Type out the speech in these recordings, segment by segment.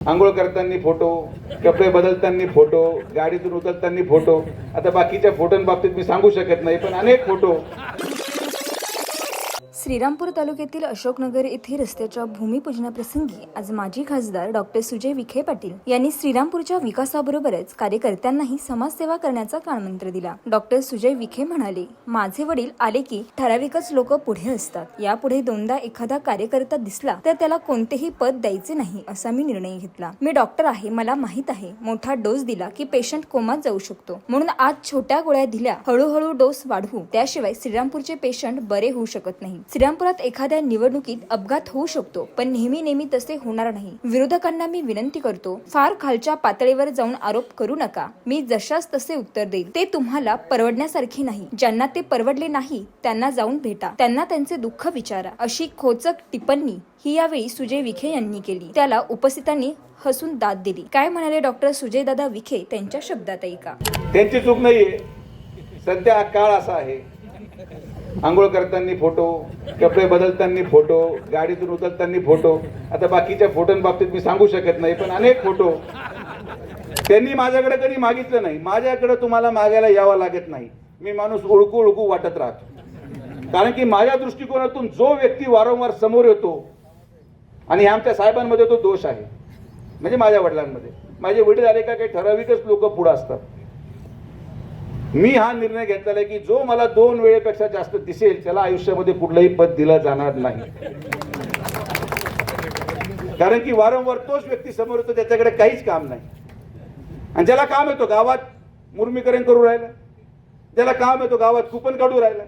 आंघोळ करताना फोटो कपडे बदलताना फोटो गाडीतून उतरताना फोटो. आता बाकीच्या फोटोंबाबतीत मी सांगू शकत नाही पण अनेक फोटो श्रीरामपूर तालुक्यातील अशोकनगर येथे रस्त्याच्या भूमिपूजनाप्रसंगी आज माजी खासदार डॉक्टर सुजय विखे पाटील यांनी श्रीरामपूरच्या विकासाबरोबरच कार्यकर्त्यांनाही समाजसेवा करण्याचा कानमंत्र दिला. डॉक्टर सुजय विखे म्हणाले माझे वडील आले की ठराविकच लोक पुढे असतात. यापुढे दोनदा एखादा कार्यकर्ता दिसला तर त्याला कोणतेही पद द्यायचे नाही असा मी निर्णय घेतला. मी डॉक्टर आहे मला माहीत आहे. मोठा डोस दिला की पेशंट कोमात जाऊ शकतो. म्हणून आज छोट्या गोळ्या दिल्या. हळूहळू डोस वाढवू. त्याशिवाय श्रीरामपूरचे पेशंट बरे होऊ शकत नाही. श्रीरामपुरात एखाद्या निवडणुकीत अपघात होऊ शकतो पण नेहमी नेहमी तसे होणार नाही. विरोधकांना मी विनंती करतो फार खालच्या पातळीवर जाऊन आरोप करू नका. मी जशास तसे उत्तर देईल ते तुम्हाला परवडण्यासारखे नाही. ज्यांना ते परवडले नाही त्यांना जाऊन भेटा. त्यांना त्यांचे दुःख विचारा. अशी खोचक टिप्पणी ही यावेळी सुजय विखे यांनी केली. त्याला उपस्थितांनी हसून दाद दिली. काय म्हणाले डॉक्टर सुजयदादा विखे त्यांच्या शब्दात ऐका. त्यांची चूक नाहीये. सध्या काळ असा आहे. आंघोळ करताना फोटो कपडे बदलताना फोटो गाडीतून उतरताना फोटो. आता बाकीच्या फोटोंबाबतीत मी सांगू शकत नाही पण अनेक फोटो. त्यांनी माझ्याकडे कधी मागितलं नाही. माझ्याकडे तुम्हाला मागायला यावं लागत नाही. मी माणूस ओळखू ओळखू वाटत राहतो. कारण की माझ्या दृष्टिकोनातून जो व्यक्ती वारंवार समोर येतो आणि आमच्या साहेबांमध्ये तो दोष आहे. म्हणजे माझ्या वडिलांमध्ये. माझे वडील आले का काही ठराविकच लोक पुढे असतात. मी हा निर्णय घेतलेला आहे की जो मला दोन वेळेपेक्षा जास्त दिसेल त्याला आयुष्यामध्ये कुठलंही पद दिलं जाणार नाही. कारण की वारंवार तोच व्यक्ती समोर येतो त्याच्याकडे काहीच काम नाही. आणि ज्याला काम येतो गावात मुर्मीकरण करू राहिला. ज्याला काम येतो गावात कुपन काढू राहिला.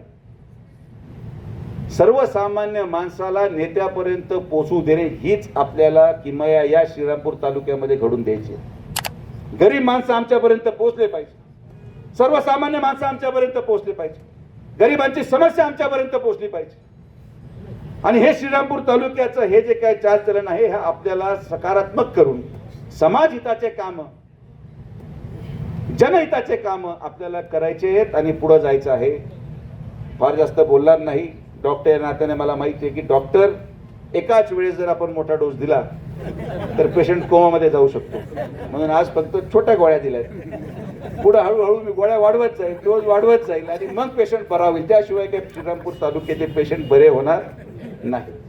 सर्वसामान्य माणसाला नेत्यापर्यंत पोचू देणे हीच आपल्याला किमया या श्रीरामपूर तालुक्यामध्ये घडून द्यायची गरीब माणसं आमच्यापर्यंत पोचले पाहिजे. सर्वसामान्य माणसं आमच्यापर्यंत पोहोचली पाहिजे. गरिबांची समस्या आमच्यापर्यंत पोहोचली पाहिजे. आणि हे श्रीरामपूर तालुक्याचं हे जे काय चालचलन आहे हे आपल्याला सकारात्मक करून समाज हिताचे काम जनहिताचे काम आपल्याला करायचे आहेत आणि पुढे जायचं आहे. फार जास्त बोलणार नाही. डॉक्टर या नात्याने मला माहिती आहे की डॉक्टर एकाच वेळेस जर आपण मोठा डोस दिला तर पेशंट कोमामध्ये जाऊ शकतो. म्हणून आज फक्त छोट्या गोळ्या दिल्यात. पुढे हळूहळू मी गोळ्या वाढवत जाईल डोस वाढवत जाईल आणि मग पेशंट बरा होईल. त्याशिवाय काही श्रीरामपूर तालुक्याचे पेशंट बरे होणार नाही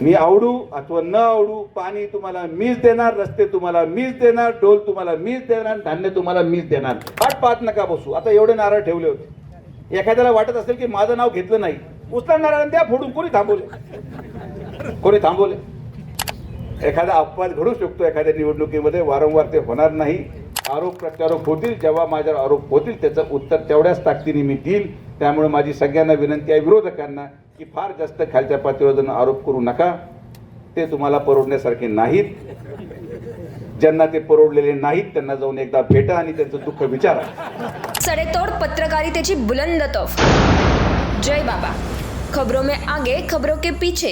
मी आवडू अथवा न आवडू पाणी तुम्हाला मीच देणार रस्ते तुम्हाला मीच देणार ढोल तुम्हाला मीच देणार धान्य तुम्हाला मीच देणार. पाठ पाहत नका बसू. आता एवढे नारळ ठेवले होते. एखाद्याला वाटत असेल की माझं नाव घेतलं नाही. उचलणार त्या फोडून. कोणी थांबवले? कोणी थांबवले? एखादा अपवाद घडू शकतो एखाद्या निवडणुकीमध्ये. वारंवार ते होणार नाही. आरोप प्रत्यारोप होतील जेव्हा माझ्यावर आरोप होतील त्याचं उत्तर तेवढ्याच ताकदीने मी देईल. त्यामुळे माझी सगळ्यांना विनंती आहे विरोधकांना की फार जास्त खालच्या पातळीवर जाऊन आरोप करू नका. ते तुम्हाला परवडण्यासारखे नाहीत. ज्यांना ते परवडलेले नाहीत त्यांना जाऊन एकदा भेटा आणि त्यांचं दुःख विचारा. सडेतोड पत्रकारितेची बुलंद तोफ. जय बाबा. खबरों में आगे खबरों के पीछे.